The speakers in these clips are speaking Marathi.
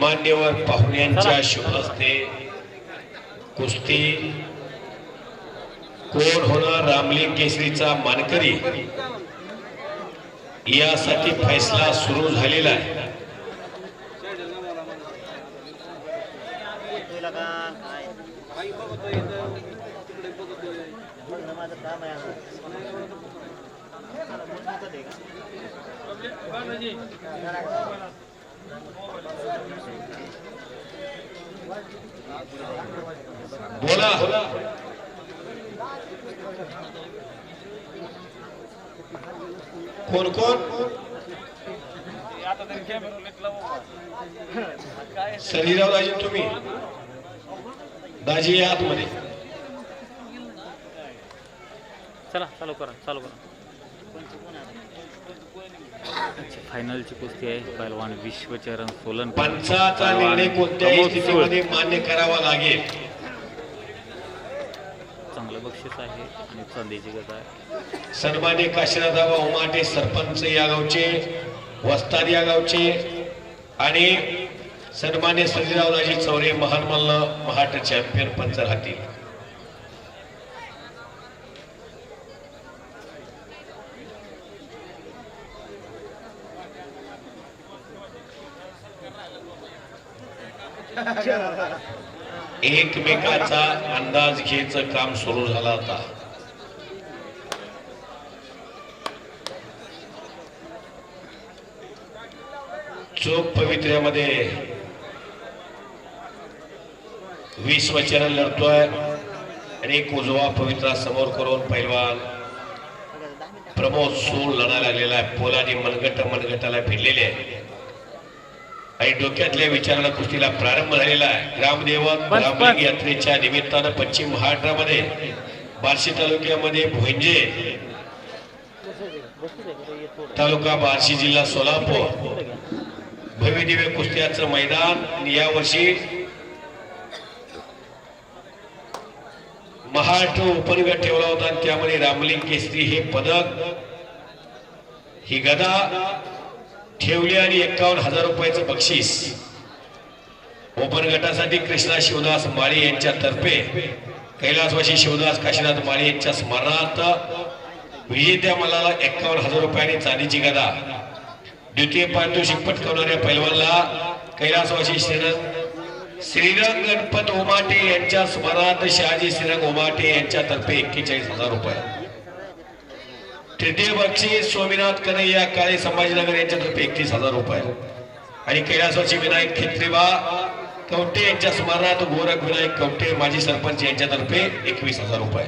मान्यवर पाहुण्यांच्या शुभ हस्ते कुस्ती कोण होणार रामलिंग केसरीचा मानकरी? यासाठी फैसला सुरू झालेला आहे. बोला. कोण कोण? सरीराव दाजी तुम्ही. दाजी या आतमध्ये. चला चालू करा चालू करा. फायनलची कुस्ती आहे. पहिलवान विश्वचरण सोलन. पंचाचा निर्णय कोणत्याही स्थितीमध्ये मान्य करावा लागेल. चांगलं बक्षीस आहे आणि चांदीची गत आहे. सन्मान्य काशीनाथराव उमाटे सरपंच या गावचे वस्ताद या गावचे आणि सन्मान्य संजयरावराजी चौरे महान मल्ल महाट चॅम्पियन पंच राहतील एकमेकाचा अंदाज घ्यायचं काम सुरू झाला होता चोख पवित्र्यामध्ये वीस वचन लढतोय आणि एक उजवा पवित्रा समोर करून पैलवान प्रमोद सूळ लढायला लागलेला आहे. पोलाने मनगट मनगटाला भिडलेले आहे आणि डोक्यातल्या विचाराला कुस्तीला प्रारंभ झालेला आहे ग्रामदेवत रामलिंग. यात्रेच्या निमित्तानं पश्चिम महाराष्ट्रामध्ये बार्शी तालुक्यामध्ये भोंजे. तालुका बार्शी जिल्हा सोलापूर थोडं घ्या. भव्य दिव्य कुस्त्याचं मैदान आणि यावर्षी महाराष्ट्र ओपन गट ठेवला होता आणि त्यामध्ये रामलिंग केसरी हे पदक ही गदा ठेवली आणि एकावन्न हजार रुपयाचं बक्षीस. ओपन गटासाठी कृष्णा शिवदास माळी यांच्यातर्फे कैलासवासी शिवदास काशीनाथ माळी यांच्या स्मरणार्थ विजेत्या मलाला एकावन्न हजार रुपयाने चांदीची गदा. द्वितीय पारितोषिक पटकावणाऱ्या पैलवानला कैलासवासी श्रीरंग श्रीरंग गणपत उमाटे यांच्या स्मरणार्थ शहाजी श्रीरंग उमाटे यांच्यातर्फे एक्केचाळीस हजार रुपये. तृतीय बक्षीस स्वामीनाथ कन्हैया काळे संभाजीनगर यांच्यातर्फे एकतीस हजार रुपये. आणि कैलासवाची विनायक खेत्रीबा कवटे यांच्या स्मरणार्थ गोरख विनायक कवटे माजी सरपंच यांच्यातर्फे एकवीस हजार रुपये.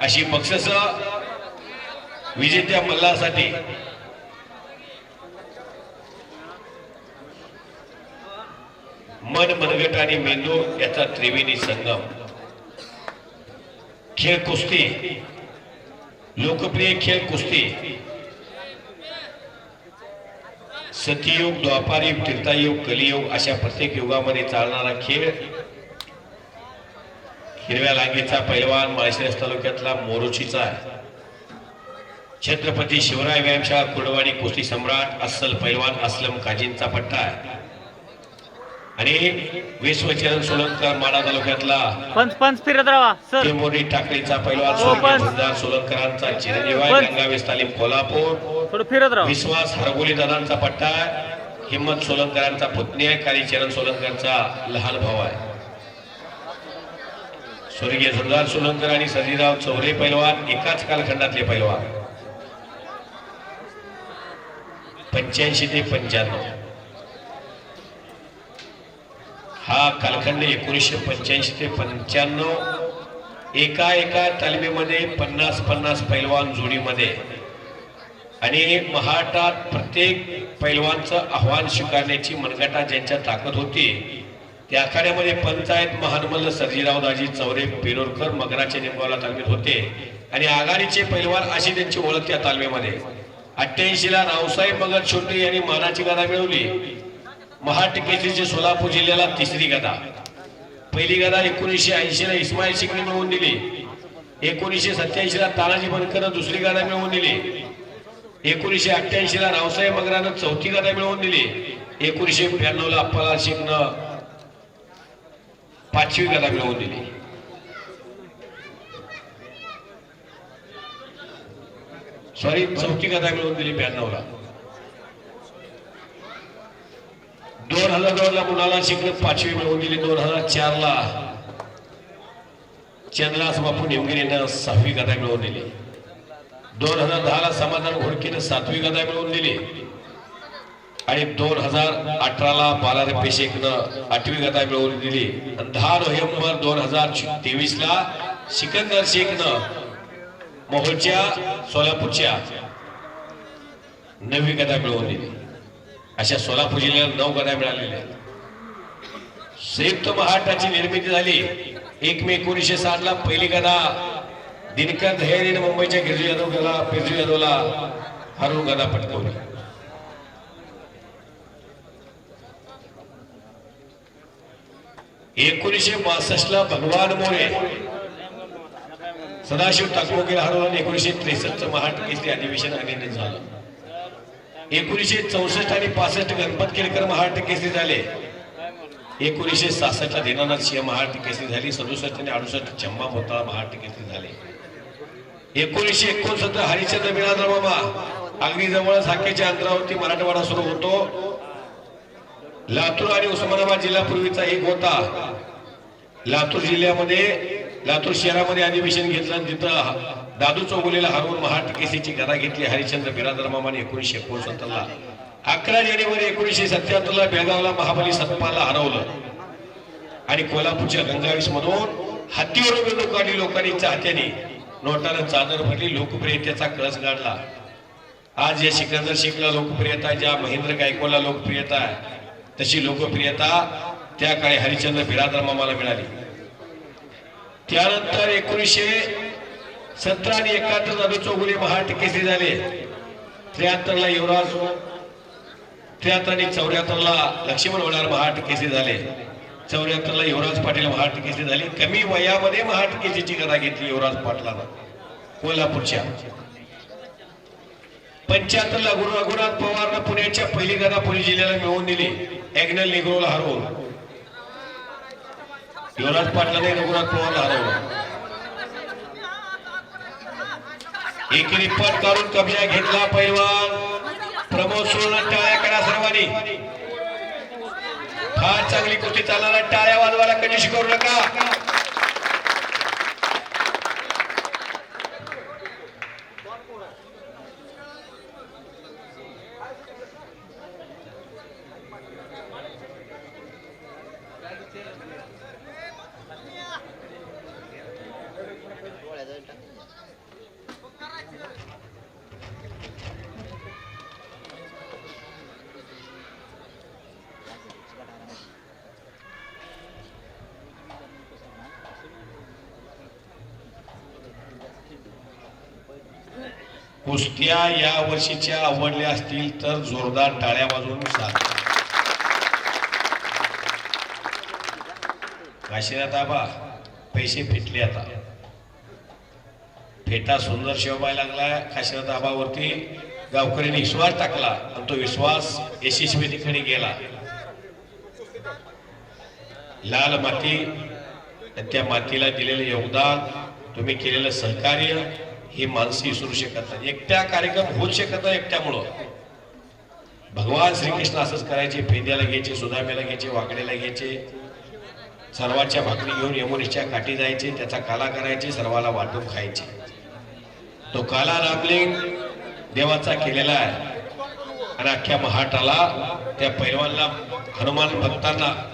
अशी बक्षस विजेत्या मल्लासाठी मन मनगट आणि मेंदू याचा त्रिवेणी संगम. खेळ कुस्ती लोकप्रिय खेळ कुस्ती. सतीयुग द्वापारयुग तीर्थायुग कलियुग अशा प्रत्येक युगामध्ये चालणारा खेळ. हिरव्या लांगीचा पैलवान माळशिरस तालुक्यातला मोरोचीचा आहे. छत्रपती शिवराय व्यायामशाळा कुडवाणी कुस्ती सम्राट अस्सल पैलवान असलम काजींचा पट्टा आहे. आणि विश्वचरण सोलंकर माडा तालुक्यातला पंच पंच फिरत राहा सर. स्वर्गीय पण- गुलजार सोलंकरांचा चिरंजीव आहे गंगावेस तालीम कोल्हापूर. थोडं फिरत राहा. विश्वास हरगोली दादांचा पट्टा हिम्मत सोलंकरांचा पुतणी आहे. कालीचरण सोलंकरचा लहान भाऊ आहे. स्वर्गीय सुंदर सोलंकर आणि सजीराव चौरे पैलवान एकाच कालखंडातले पैलवान. पंच्याऐंशी ते पंच्याण्णव. हा कालखंड एकोणीसशे पंच्याऐंशी ते पंच्याण्णव एका एका तालमीमध्ये पन्नास पन्नास पैलवान जोडीमध्ये आणि महाटात प्रत्येक पैलवानचं आव्हान स्वीकारण्याची मनगटा ज्यांच्या ताकद होती त्या आखाड्यामध्ये पंचायत महानमल्ल सर्जीराव दाजी चौरे पेरोरकर मगराचे निंबावला तालमीत होते आणि आघाडीचे पैलवान अशी त्यांची ओळख त्या तालमीमध्ये. अठ्ठ्याऐंशी ला रावसाहेब मगर छोटे यांनी मानाची गदा मिळवली. महाट सोलापूर जिल्ह्याला तिसरी गदा. पहिली गदा एकोणीसशे ऐंशी ला इस्माईल शिकणे मिळवून दिली. एकोणीसशे सत्याऐंशी ला तानाजी बनकर दुसरी गदा मिळवून दिली. एकोणीसशे अठ्ठ्याऐंशी ला रावसाहेब मगरानं चौथी गदा मिळवून दिली. एकोणीसशे ब्याण्णव ला अप्पाला शिकणं पाचवी गदा मिळवून दिली. सॉरी चौथी गदा मिळवून दिली ब्याण्णव ला दोन हजार दोन ला मुलाला शिकणं पाचवी मिळवून दिली? दोन हजार चार ला चंद्रास बापू निमगिरीनं सहावी गदा मिळवून दिली. दोन हजार दहा ला समाधान घोडकीनं सातवी गदा मिळवून दिली. आणि दोन हजार अठरा ला बालारे पेशेकनं आठवी गदा मिळवून दिली. आणि दहा नोव्हेंबर दोन हजार तेवीस ला सिकंदर शेखनं मोहोळच्या सोलापूरच्या नवी गदा मिळवून दिली. अशा सोलापूर जिल्ह्याला नऊ गदा मिळालेल्या आहेत. संयुक्त महाराष्ट्राची निर्मिती झाली. एक मे एकोणीसशे साठ ला पहिली गदा दिनकर धैर्यने मुंबईच्या गिरजू यादव गेला बिरजू यादवला हरवून गदा पटकवली. एकोणीसशे बासष्ट ला भगवान मोरे सदाशिव टाकमोगीला हरवलं आणि एकोणीसशे त्रेसष्ट महाराष्ट्र केसरी अधिवेशन अनिर्णित झालं. एकोणीसशे चौसष्ट आणि पासष्ट गणपत केळकर महाराष्ट्र केसरी झाले. एकोणीसशे सहासष्टला दीनानाथ सिंह महाराष्ट्र केसरी झाली. सदुसष्ट आणि अडुसष्ट चंबा मोता महाराष्ट्र केसरी झाले. एकोणीसशे एकोणसत्तर हरिश्चंद्र बिरादर मामा. अगदी जवळच झाकेच्या अंतरावरती मराठवाडा सुरू होतो. लातूर आणि उस्मानाबाद जिल्हा पूर्वीचा एक होता. लातूर जिल्ह्यामध्ये लातूर शहरामध्ये अधिवेशन घेतलं आणि तिथं दादू चौगुलेला हरवून महाराष्ट्र गदा घेतली हरिश्चंद्र बिरादर मामाने एकोणीसशे एकोणसत्तरला. अकरा जानेवारी एकोणीसशे सत्त्याहत्तरला बेळगावला महाबली सतपाला हरवलं. आणि कोल्हापूरच्या गंगावीस मधून हत्तीवर निवडणूक काढली लोकांनी चाहत्याने नोटानं चादर भरली लोकप्रियतेचा कळस गाडला. आज या सिकंदर शेखला लोकप्रियता ज्या महेंद्र गायकवाडला लोकप्रियता आहे तशी लोकप्रियता त्या काळी हरिश्चंद्र बिरादर मामाला मिळाली. त्यानंतर एकोणीसशे सतरा आणि एकाहत्तर दादू चौगुले महाराष्ट्र केसरी झाले. त्र्याहत्तरला युवराज त्र्याहत्तर आणि चौऱ्याहत्तरला लक्ष्मण वडार महाराष्ट्र केसरी झाले. चौऱ्याहत्तरला युवराज पाटील महाराष्ट्र केसरी झाले. कमी वयामध्ये महाराष्ट्र केसरीची गदा घेतली युवराज पाटलाला कोल्हापूरच्या. पंच्याहत्तरला गुरु रघुनाथ पवारनं पुण्याच्या पहिली गदा पुणे जिल्ह्याला मिळवून दिली. ॲग्नल निग्रोला हरवून. युवराज पाटलाने रघुनाथ पवारला हरवलं. एकेरी पट काढून कब्जा घेतला पैलवान. प्रमोद सोळं टाळ्या करा सर्वांनी. फार चांगली कृती चालणार टाळ्या वाजवायला कधी शिकवू नका. कुस्त्या या वर्षीच्या आवडल्या असतील तर जोरदार टाळ्या वाजवून सांग काशीनाथ आबा पैसे फिटले आता. फेटा सुंदर शिवबाय लागला काशीनाथ आबावरती गावकऱ्यांनी विश्वास टाकला आणि तो विश्वास यशस्वीकडे गेला. लाल माती त्या मातीला दिलेलं योगदान तुम्ही केलेलं सहकार्य ही माणसं विसरू शकत नाही. एकट्या कार्यक्रम होऊ शकत नाही एकट्यामुळं. भगवान श्रीकृष्ण असंच करायचे फेद्याला घ्यायचे सुदाम्याला घ्यायचे वाकड्याला घ्यायचे. सर्वाच्या भाकरी घेऊन यमुनेच्या काठी जायचे त्याचा काला करायचे सर्वाला वाटून खायचे. तो काला रामलिंग देवाचा केलेला आहे. आणि अख्ख्या महाटाला त्या पैलवानला हनुमान भक्तांना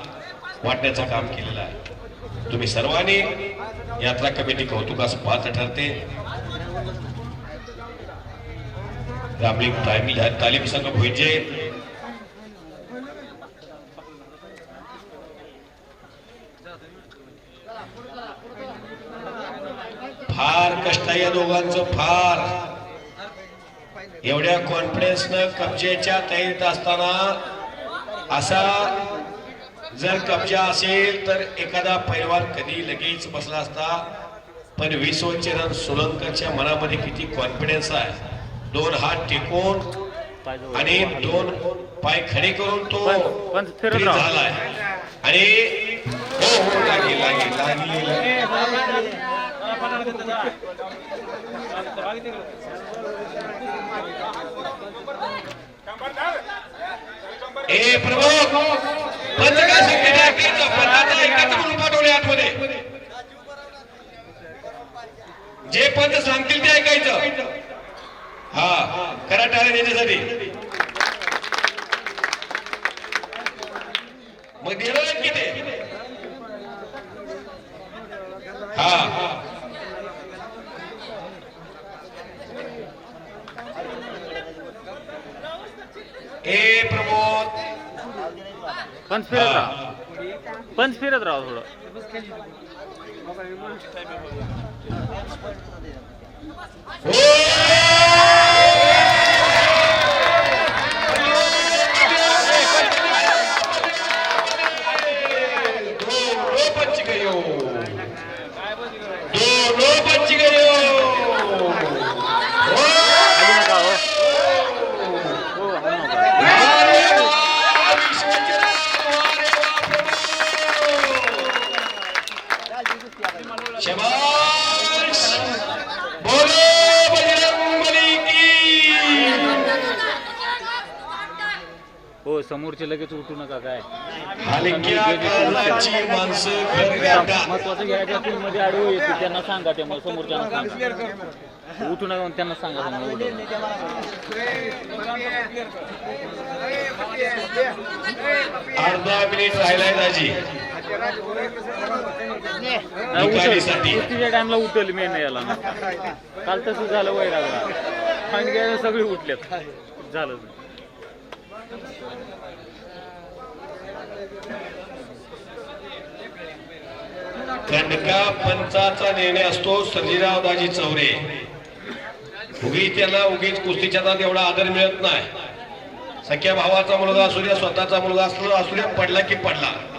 वाटण्याचं काम केलेलं आहे. तुम्ही सर्वांनी यात्रा कमिटी कौतुकास पात्र ठरते. आपली तालीम तालीम संघ भुईजे. फार कष्ट आहे या दोघांचं फार. एवढ्या कॉन्फिडन्सनं कब्जेच्या तयारीत असताना असा जर कब्जा असेल तर एखादा पैलवान कधी लगेच बसला असता. पण विश्वचरण सोलंकरच्या मनामध्ये किती कॉन्फिडन्स आहे. दोन हात टेकून आणि दोन पाय खडे करून तो. झालाय आणि हो हो लागेल लागेल लागेल लागेल. ए प्रभू पंच काय सांगते ते ऐकायचं पंचाचं म्हणून पाठवले आतमध्ये जे पंच सांगतील ते ऐकायचं हा करा टाळ्या त्याच्यासाठी मग देणार आहेत की ते हा. ए प्रमोद. पंच फिरत राहा. पंच फिरत राहा थोडं. दोनों समोरचे लगेच उठू नका काय. महत्वाचं घ्यायच्या टीममध्ये आडवं येते त्यांना सांगा ते मग समोरच्यांना सांगा. उठू नका म्हणून त्यांना सांगा. अर्धा मिनिट राहिलाय दाजी. नाही. कुस्तीच्या टाइमला उठल मेन याला. काल तसं झालं वैरागला आणि सगळे उठलेत. झालं. खंडका पंचाचा निर्णय असतो सजीराव दाजी चौरे. उगी त्याला उगीच कुस्तीच्या एवढा आदर मिळत नाही. सख्या भावाचा मुलगा असू द्या स्वतःचा मुलगा असू द्या पडला की पडला.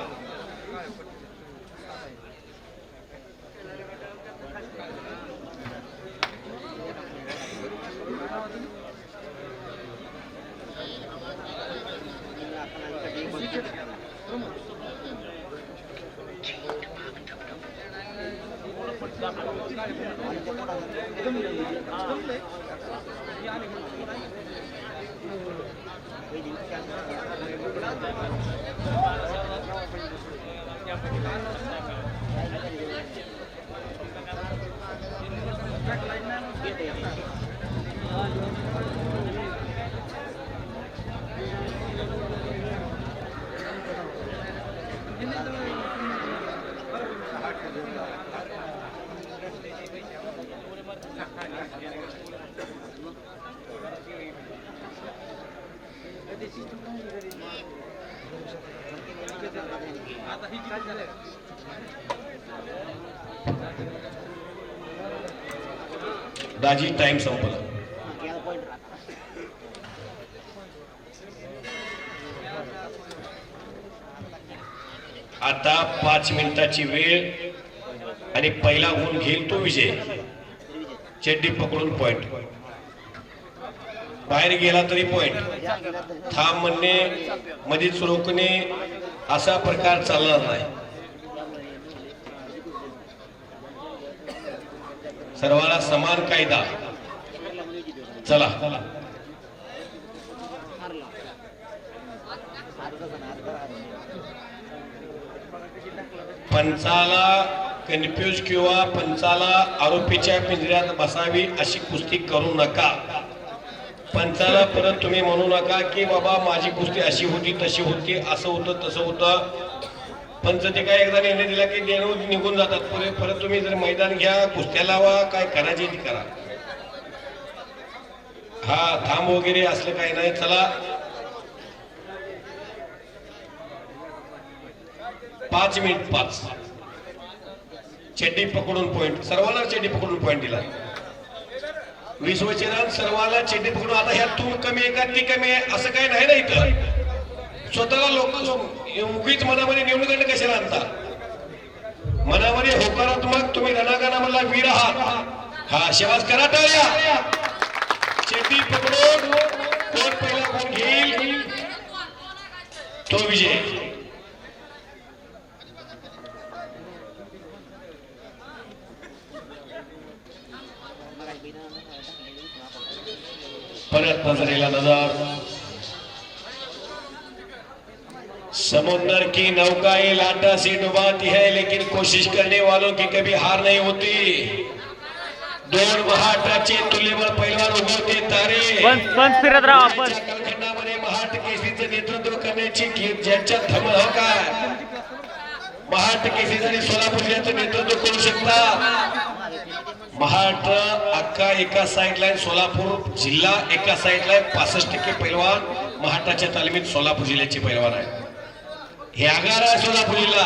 आता ही दाजी टाइम संपला. आता पाच मिनिटाची वेळ आणि पहिला गुण घेईल तो विजय. चड्डी पकडून पॉइंट बाहेर गेला तरी पॉइंट थांब म्हणणे मधीच रोखणे असा प्रकार चालणार नाही. सर्वांना समान कायदा. चला. पंचाला कन्फ्यूज किंवा पंचाला आरोपीच्या पिंजऱ्यात बसावी अशी कुस्ती करू नका. पंचाला परत तुम्ही म्हणू नका की बाबा माझी कुस्ती अशी होती तशी होती असं होतं तसं होतं. पंच ते काय एकदा निर्णय दिला की देणं निघून जातात. पुढे परत तुम्ही जर मैदान घ्या कुस्त्या लावा काय करायची ती करा. हा थांब वगैरे असलं काही नाही. चला. पाच मिनिट पाच. चेड्डी पकडून पॉइंट सर्वांना चेड्डी पकडून पॉइंट दिला. विश्वचरण सर्वांना चेड्डी पकडून. आता ह्यात तू कमी आहे का? ती कमी आहे. असं काही नाही ना इथं. स्वतःला लोक उगीच मनामध्ये निवडणूक कशाला आणता मनामध्ये होकारात्मक तुम्ही रणागानामधला वीर आहात. हा आशीर्वाद करा टाळ्या. शेती पकडून कोण पहिला कोण घेईल? तो विजय. परत नजरेला नजर. समुद्र की नौका ये लाटा से डुबाती है लेकिन कोशिश करने वालों की कभी हार नहीं होती। दोन महाटाचे तुल्यबळ पैलवान उभे होते तारे। फिरत राहा कालखंडामध्ये महाट केसरीचं नेतृत्व करण्याची की ज्यांच्यात धमल हो काय महाट केसरी आणि सोलापूर जिल्ह्याचं नेतृत्व करू शकता महाट अख्खा एका साईडला आहे सोलापूर जिल्हा एका साईडला आहे पासष्ट टक्के पैलवान महाटाच्या तालमीत सोलापूर जिल्ह्याचे पैलवान आहे हे आगार आहे सोलापूर जिल्हा.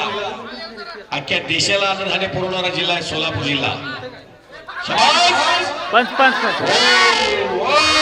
अख्ख्या देशाला आनंदाने पुरवणारा जिल्हा आहे सोलापूर जिल्हा. पंच पंच. हो!